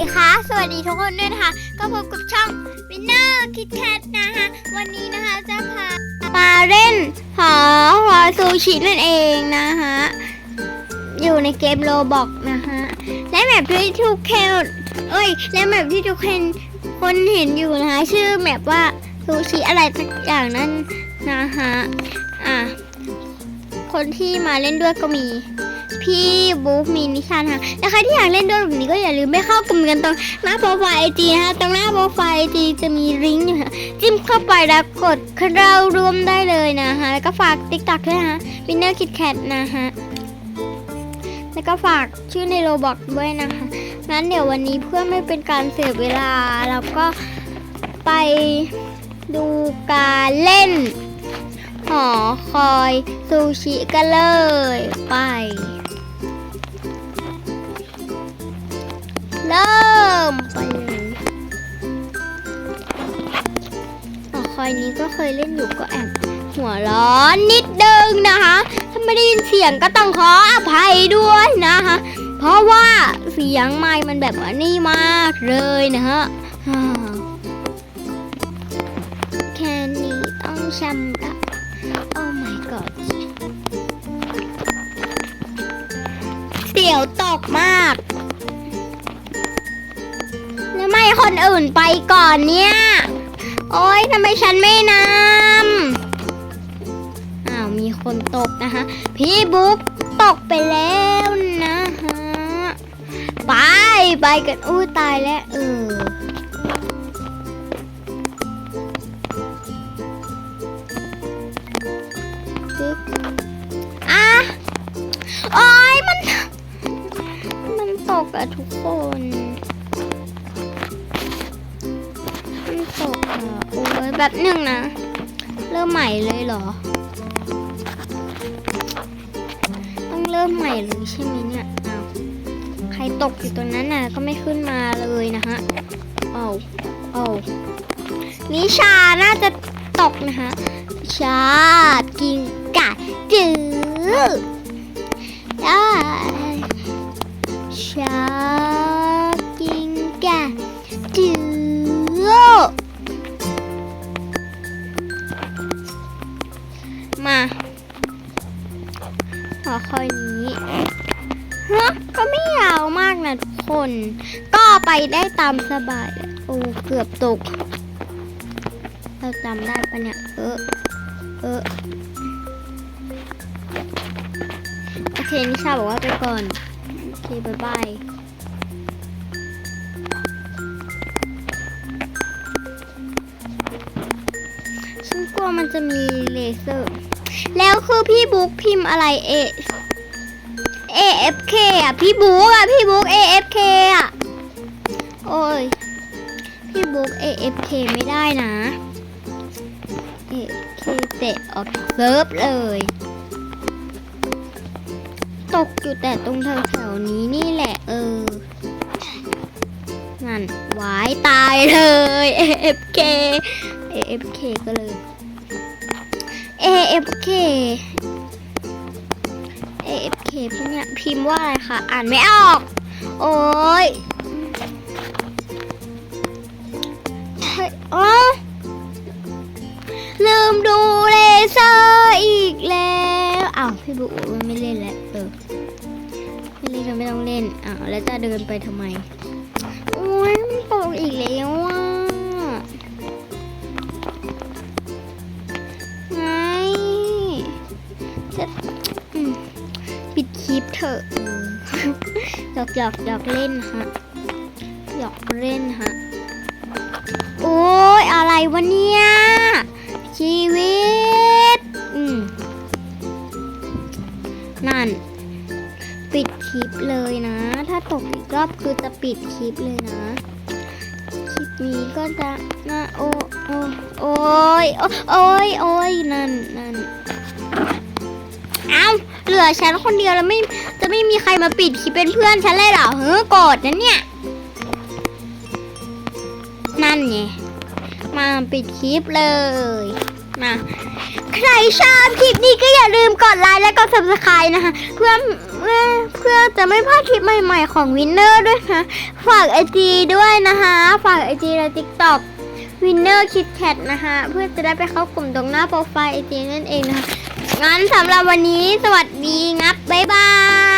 นะคะสวัสดีทุกคนด้วยนะคะ ก็พบกับช่องวินเนอร์คิดแคทนะคะ วันนี้นะคะจะพามาเล่นหอหอซูชินั่นเองนะคะอยู่ในเกมโลบอกนะคะและแบบที่ทุกคนเอ้ย และแบบที่ทุกคนคนเห็นอยู่นะคะ ชื่อแบบว่าซูชิอะไรสักอย่างนั้นนะคะอะคนที่มาเล่นด้วยก็มี พี่บุ๊กมีนิชานะคะและใครที่อยากเล่นด้วยแบบนี้ก็อย่าลืมไปเข้ากลุ่มกันตรงหน้าโปรไฟล์ไอจีนะคะตรงหน้าโปรไฟล์ไอจีจะมีลิงก์อยู่ค่ะจิ้มเข้าไปแล้วกดเข้าร่วมได้เลยนะคะแล้วก็ฝากติ๊กต็อกด้วยนะคะวินเนอร์คิดแคทนะคะแล้วก็ฝากชื่อในโรบอกด้วยนะคะงั้นเดี๋ยววันนี้เพื่อไม่เป็นการเสียเวลาเราก็ไปดูการเล่นหอคอยซูชิกันเลยไป ริ่มไปเลยหอคอยนี้ก็เคยเล่นอยู่ก็แอบหัวร้อนนิดนึงนะคะถ้าไม่ได้ยินเสียงก็ต้องขออภัยด้วยนะคะ เพราะว่าเสียงไม้มันแบบว่านี่มากเลยนะฮะฮ่าแค่นี้ต้องชำระโอ้ my god เสียวตกมาก คนอื่นไปก่อนเนี่ย โอ๊ยทำไมฉันไม่นำอ้าวมีคนตกนะคะ พี่บุ๊กตกไปแล้วนะฮะ ไป ไปกันอู้ตายแล้วเอออะโอ้ยมัน มันตกอะทุกคน แบบนึงนะ เริ่มใหม่เลยเหรอ ต้องเริ่มใหม่เลยใช่ไหมเนี่ยอ้าใครตกอยู่ตรงนั้นน่ะ ก็ไม่ขึ้นมาเลยนะฮะเอาเอานิชาน่าจะตกนะคะชากินกะจือได้ชา ก็ไม่ยาวมากนะทุกคน ก็ไปได้ตามสบายเลยโอ้เกือบตก เราจำได้ปะเนี่ยเออเออโอเคนิชาบอกว่าไปก่อน โอเคบายบายฉันกลัวมันจะมีเลเซอร์ แล้วคือพี่บุ๊กพิมพ์อะไรเอ AFK อะพี่บุ๊กอะพี่บุ๊ก AFK อะโอ้ยพี่บุ๊ก AFK ไม่ได้นะ AFK เตะออกเซิร์ฟเลย ตกอยู่แต่ตรงแถวๆนี้นี่แหละเออนั่นวายตายเลย AFK AFK ก็เลย AFK AFK พี่เนี่ยพิมพ์ว่าอะไรคะอ่านไม่ออก โอ้ยเฮ้อลืมดูเลเซอร์อีกแล้วอ้าวพี่บุ๊กบอกว่าไม่เล่นแล้วเออไม่เล่นก็ไม่ต้องเล่นอ้าวแล้วจะเดินไปทำไมโอ้ยมันตกอีกแล้วอะ เถอะหยอกหยอกหยอกเล่นฮะหยอกเล่นฮะ โอ้ยอะไรวะเนี่ย ชีวิต อืม นั่น ปิดคลิปเลยนะ ถ้าตกอีกรอบคือจะปิดคลิปเลยนะ คลิปนี้ก็จะน่าโอ้โอ้โอ้ยโอ้โอ้ยโอ้ยนั่นนั่น เอ้า เหลือฉันคนเดียวแล้วไม่จะไม่มีใครมาปิดคลิปเป็นเพื่อนฉันเลยเหรอเฮ้อโกรธนะเนี่ยนั่นไงมาปิดคลิปเลยนะใครชอบคลิปนี้ก็อย่าลืมกดไลค์และกด subscribe นะคะ เพื่อเพื่อเพื่อจะไม่พลาดคลิปใหม่ ๆ ของวินเนอร์ด้วยนะฝากไอจีด้วยนะคะ ฝากไอจีและ TikTok วินเนอร์คิดแคทนะคะ เพื่อจะได้ไปเข้ากลุ่มตรงหน้าโปรไฟล์ไอจีนั่นเองนะคะ งั้นสำหรับวันนี้สวัสดีงับ บ๊ายบาย